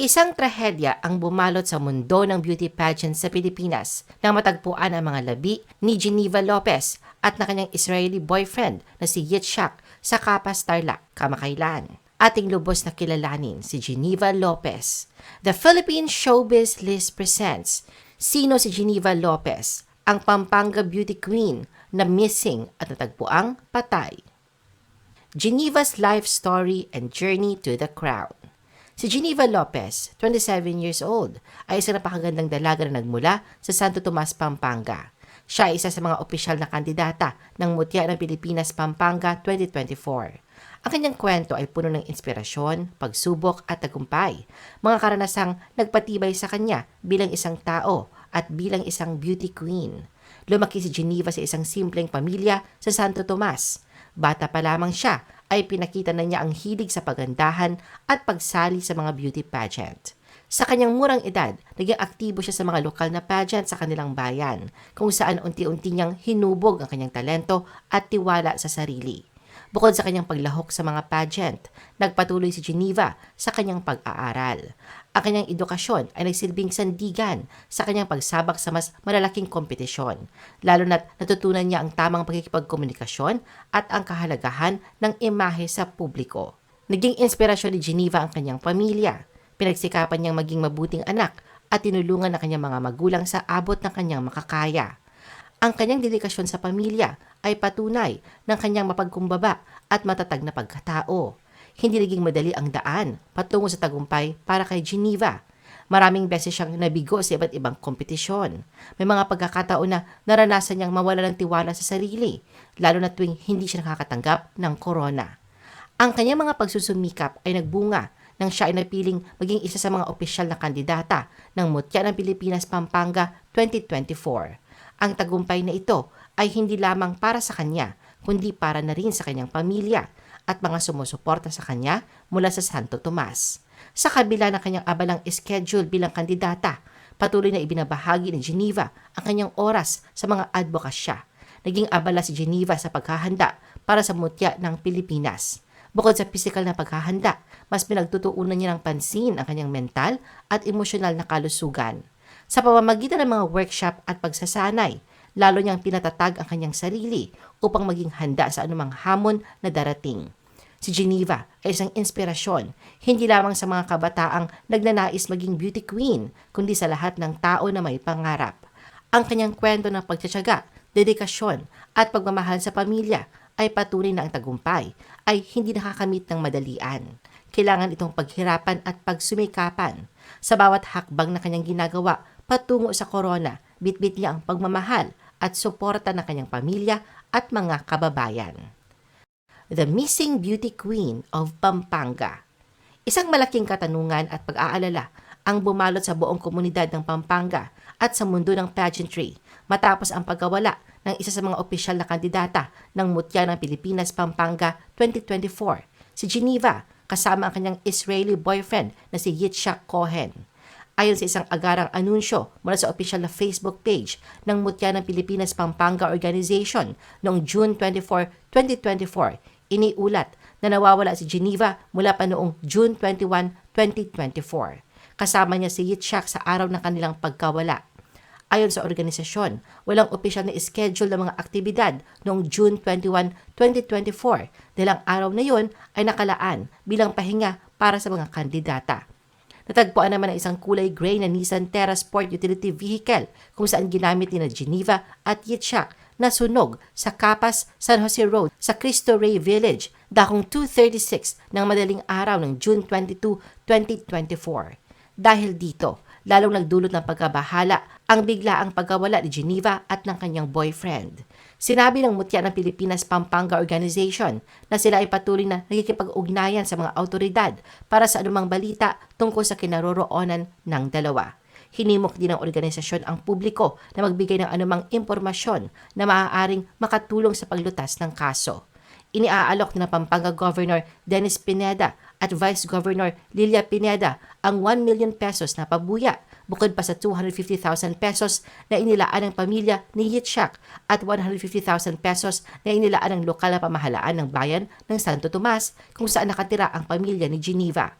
Isang trahedya ang bumalot sa mundo ng beauty pageant sa Pilipinas nang matagpuan ang mga labi ni Geneva Lopez at na kanyang Israeli boyfriend na si Yitzhak sa Kapas Tarlac kamakailan. Ating lubos na kilalanin si Geneva Lopez. The Philippine Showbiz List presents Sino si Geneva Lopez, ang Pampanga beauty queen na missing at natagpuang patay. Geneva's life story and journey to the crown. Si Geneva Lopez, 27 years old, ay isang napakagandang dalaga na nagmula sa Santo Tomas, Pampanga. Siya ay isa sa mga opisyal na kandidata ng Mutya ng Pilipinas Pampanga 2024. Ang kanyang kwento ay puno ng inspirasyon, pagsubok at tagumpay. Mga karanasang nagpatibay sa kanya bilang isang tao at bilang isang beauty queen. Lumaki si Geneva sa isang simpleng pamilya sa Santo Tomas. Bata pa lamang siya ay pinakita na niya ang hilig sa pagandahan at pagsali sa mga beauty pageant. Sa kanyang murang edad, naging aktibo siya sa mga lokal na pageant sa kanilang bayan, kung saan unti-unti niyang hinubog ang kanyang talento at tiwala sa sarili. Bukod sa kanyang paglahok sa mga pageant, nagpatuloy si Geneva sa kanyang pag-aaral. Ang kanyang edukasyon ay nagsilbing sandigan sa kanyang pagsabak sa mas malalaking kompetisyon, lalo na't natutunan niya ang tamang pagkikipagkomunikasyon at ang kahalagahan ng imahe sa publiko. Naging inspirasyon ni Geneva ang kanyang pamilya. Pinagsikapan niyang maging mabuting anak at tinulungan ang kanyang mga magulang sa abot ng kanyang makakaya. Ang kanyang dedikasyon sa pamilya ay patunay ng kanyang mapagkumbaba at matatag na pagkatao. Hindi naging madali ang daan patungo sa tagumpay para kay Geneva. Maraming beses siyang nabigo sa iba't ibang kompetisyon. May mga pagkakataon na naranasan niyang mawala ng tiwala sa sarili, lalo na tuwing hindi siya nakakatanggap ng corona. Ang kanyang mga pagsusumikap ay nagbunga nang siya ay napiling maging isa sa mga opisyal na kandidata ng Mutya ng Pilipinas Pampanga 2024. Ang tagumpay na ito ay hindi lamang para sa kanya, kundi para na rin sa kanyang pamilya at mga sumusuporta sa kanya mula sa Santo Tomas. Sa kabila ng kanyang abalang schedule bilang kandidata, patuloy na ibinabahagi ni Geneva ang kanyang oras sa mga advokasya. Naging abala si Geneva sa paghahanda para sa mutya ng Pilipinas. Bukod sa pisikal na paghahanda, mas pinagtutuunan niya ng pansin ang kanyang mental at emosyonal na kalusugan sa pamamagitan ng mga workshop at pagsasanay. Lalo niyang pinatatag ang kanyang sarili upang maging handa sa anumang hamon na darating. Si Geneva ay isang inspirasyon, hindi lamang sa mga kabataang nagnanais maging beauty queen, kundi sa lahat ng tao na may pangarap. Ang kanyang kwento ng pagtsatsaga, dedikasyon at pagmamahal sa pamilya ay patunay na ang tagumpay ay hindi nakakamit ng madalian. Kailangan itong paghirapan at pagsumikapan. Sa bawat hakbang na kanyang ginagawa, patungo sa corona, bitbit niya ang pagmamahal at suporta ng kanyang pamilya at mga kababayan. The Missing Beauty Queen of Pampanga Isang malaking katanungan at pag-aalala ang bumalot sa buong komunidad ng Pampanga at sa mundo ng pageantry matapos ang pagkawala ng isa sa mga opisyal na kandidata ng Mutya ng Pilipinas Pampanga 2024, si Geneva, kasama ang kanyang Israeli boyfriend na si Yitzhak Cohen. Ayon sa isang agarang anunsyo mula sa official na Facebook page ng Mutya ng Pilipinas Pampanga Organization noong June 24, 2024, iniulat na nawawala si Geneva mula pa noong June 21, 2024. Kasama niya si Yitzhak sa araw ng kanilang pagkawala. Ayon sa organisasyon, walang opisyal na schedule ng mga aktibidad noong June 21, 2024 dahil ang araw na yon ay nakalaan bilang pahinga para sa mga kandidata. Natagpuan naman ang isang kulay gray na Nissan Terra Sport Utility Vehicle kung saan ginamit ni na Geneva at Yitzhak na sunog sa Capas, San Jose Road sa Cristo Rey Village dakong 2.36 ng madaling araw ng June 22, 2024. Dahil dito, lalong nagdulot ng pagkabahala ang biglaang pagkawala ni Geneva at ng kanyang boyfriend. Sinabi ng Mutya ng Pilipinas Pampanga Organization na sila ay patuloy na nagkikipag-ugnayan sa mga autoridad para sa anumang balita tungkol sa kinaroroonan ng dalawa. Hinimok din ng organisasyon ang publiko na magbigay ng anumang impormasyon na maaaring makatulong sa paglutas ng kaso. Iniaalok na Pampanga Governor Dennis Pineda at Vice Governor Lilia Pineda ang 1 million pesos na pabuya bukod pa sa 250,000 pesos na inilaan ng pamilya ni Yitzhak at 150,000 pesos na inilaan ng lokal na pamahalaan ng bayan ng Santo Tomas kung saan nakatira ang pamilya ni Geneva.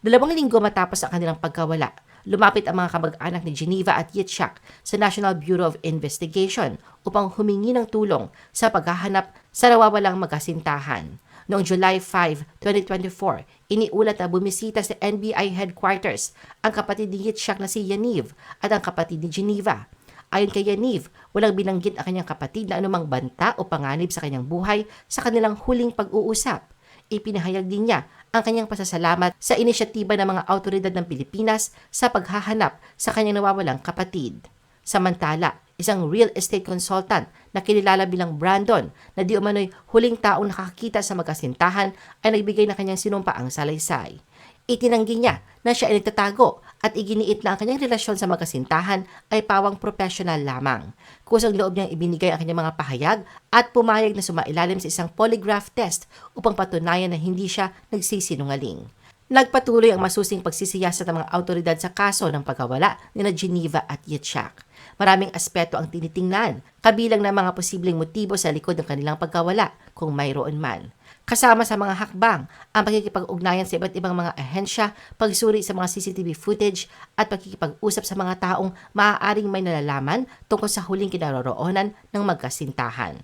Dalawang linggo matapos ang kanilang pagkawala, lumapit ang mga kamag-anak ni Geneva at Yitzhak sa National Bureau of Investigation upang humingi ng tulong sa paghahanap sa nawawalang magkasintahan. Noong July 5, 2024, iniulat na bumisita sa NBI headquarters ang kapatid ni Yitzhak na si Yaniv at ang kapatid ni Geneva. Ayon kay Yaniv, walang binanggit ang kanyang kapatid na anumang banta o panganib sa kanyang buhay sa kanilang huling pag-uusap. Ipinahayag din niya ang kanyang pasasalamat sa inisyatiba ng mga autoridad ng Pilipinas sa paghahanap sa kanyang nawawalang kapatid. Samantala, isang real estate consultant na kilala bilang Brandon na di umano'y huling taong nakakita sa magkasintahan ay nagbigay ng kanyang sinumpaang salaysay. Itinanggi niya na siya ay nagtatago at iginiit na ang kanyang relasyon sa magkasintahan ay pawang professional lamang. Kusang loob niyang ibinigay ang kanyang mga pahayag at pumayag na sumailalim sa isang polygraph test upang patunayan na hindi siya nagsisinungaling. Nagpatuloy ang masusing pagsisiyasat ng mga autoridad sa kaso ng pagkawala ni na Geneva at Yitzhak. Maraming aspeto ang tinitingnan, kabilang ng mga posibleng motibo sa likod ng kanilang pagkawala kung mayroon man. Kasama sa mga hakbang ang pagkikipag-ugnayan sa iba't ibang mga ahensya, pagsuri sa mga CCTV footage at pagkikipag-usap sa mga taong maaaring may nalalaman tungkol sa huling kinaroroonan ng magkasintahan.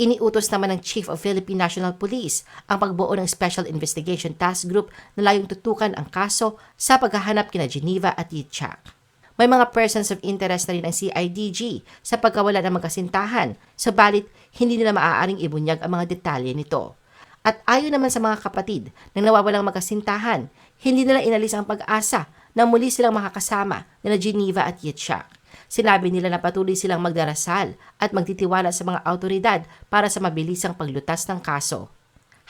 Iniutos naman ng Chief of Philippine National Police ang pagbuo ng Special Investigation Task Group na layong tutukan ang kaso sa paghahanap kina Geneva at Yitzhak. May mga persons of interest na rin ang CIDG sa pagkawala ng magkasintahan, sabalit hindi nila maaaring ibunyag ang mga detalye nito. At ayon naman sa mga kapatid ng nawawalang magkasintahan, hindi nila inalis ang pag-asa na muli silang makakasama na Geneva at Yitzhak. Sinabi nila na patuloy silang magdarasal at magtitiwala sa mga autoridad para sa mabilisang paglutas ng kaso.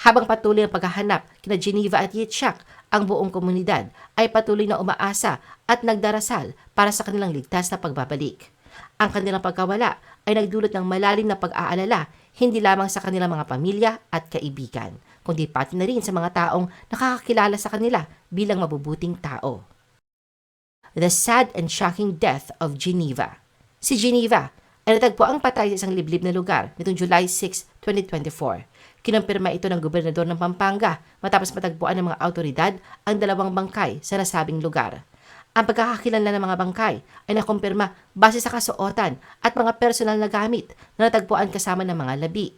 Habang patuloy ang paghahanap kina Geneva at Yitzhak, ang buong komunidad ay patuloy na umaasa at nagdarasal para sa kanilang ligtas na pagbabalik. Ang kanilang pagkawala ay nagdulot ng malalim na pag-aalala hindi lamang sa kanilang mga pamilya at kaibigan, kundi pati na rin sa mga taong nakakakilala sa kanila bilang mabubuting tao. The sad and shocking death of Geneva. Si Geneva ay natagpo ang patay sa isang liblib na lugar nitong July 6, 2024. Kinumpirma ito ng gobernador ng Pampanga matapos matagpuan ng mga autoridad ang dalawang bangkay sa nasabing lugar. Ang pagkakakilanlan ng mga bangkay ay nakumpirma base sa kasuotan at mga personal na gamit na natagpuan kasama ng mga labi.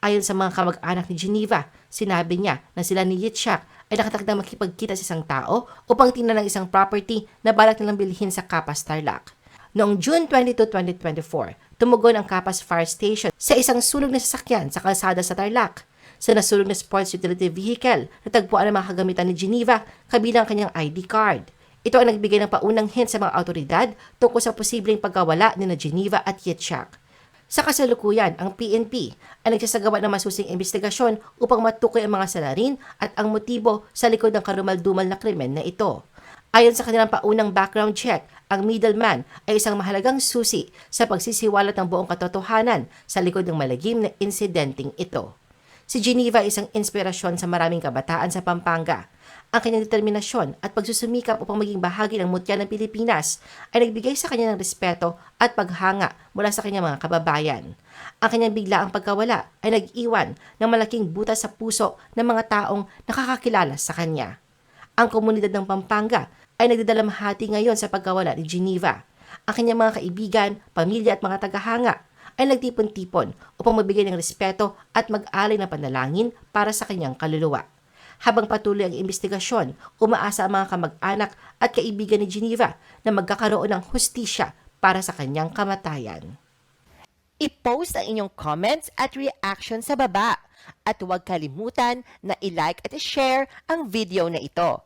Ayon sa mga kamag-anak ni Geneva, sinabi niya na sila ni Yitzhak ay nakatakdang makipagkita sa isang tao upang tingnan ng isang property na balak nilang bilhin sa Kapas Tarlac. Noong June 22, 2024, tumugon ang Kapas Fire Station sa isang sunog na sasakyan sa kalsada sa Tarlac. Sa nasunog na sports utility vehicle, natagpuan ang mga kagamitan ni Geneva kabilang ang kanyang ID card. Ito ang nagbigay ng paunang hint sa mga autoridad tungkol sa posibleng pagkawala ni na Geneva at Yitzhak. Sa kasalukuyan, ang PNP ay nagsasagawa ng masusing investigasyon upang matukoy ang mga salarin at ang motibo sa likod ng karumal-dumal na krimen na ito. Ayon sa kanilang paunang background check, ang middleman ay isang mahalagang susi sa pagsisiwalat ng buong katotohanan sa likod ng malagim na insidenteng ito. Si Geneva ay isang inspirasyon sa maraming kabataan sa Pampanga. Ang kanyang determinasyon at pagsusumikap upang maging bahagi ng mutya ng Pilipinas ay nagbigay sa kanya ng respeto at paghanga mula sa kanyang mga kababayan. Ang kanyang biglaang pagkawala ay nag-iwan ng malaking butas sa puso ng mga taong nakakakilala sa kanya. Ang komunidad ng Pampanga ay nagdadalamhati ngayon sa pagkawala ni Geneva. Ang kanyang mga kaibigan, pamilya at mga tagahanga ay nagtipon-tipon upang magbigay ng respeto at mag-alay ng panalangin para sa kanyang kaluluwa. Habang patuloy ang investigasyon, umaasa ang mga kamag-anak at kaibigan ni Geneva na magkakaroon ng hustisya para sa kanyang kamatayan. I-post ang inyong comments at reaction sa baba. At huwag kalimutan na i-like at i-share ang video na ito.